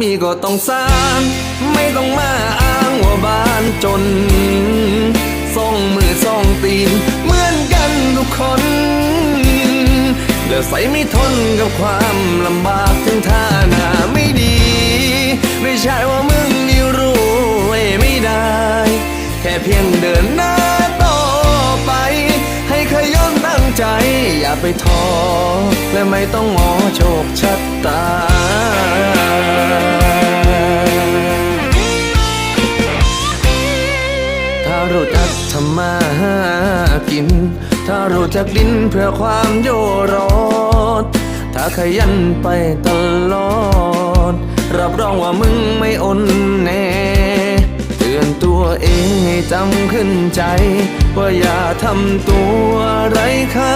มีก็ต้องสร้าง ไม่ต้องมาอ้างว่าบ้านจนส่องมือส่องตีน เหมือนกันทุกคนแล้วใส่ไม่ทนกับความลำบากถึงท่าหน้าไม่ดี ไม่ใช่ว่ามึงนี่รวยไม่ได้ แค่เพียงเดินหน้าต่อไป ให้ขยันตั้งใจ อย่าไปท้อและไม่ต้องงอโชคชะตา รู้จักทำมาหากิน ถ้ารู้จักดิ้นเพื่อความโยรอดถ้าขยันไปตลอด รับรองว่ามึงไม่อนแน่เตือนตัวเองให้จำขึ้นใจ ว่าอย่าทำตัวไร้ค่า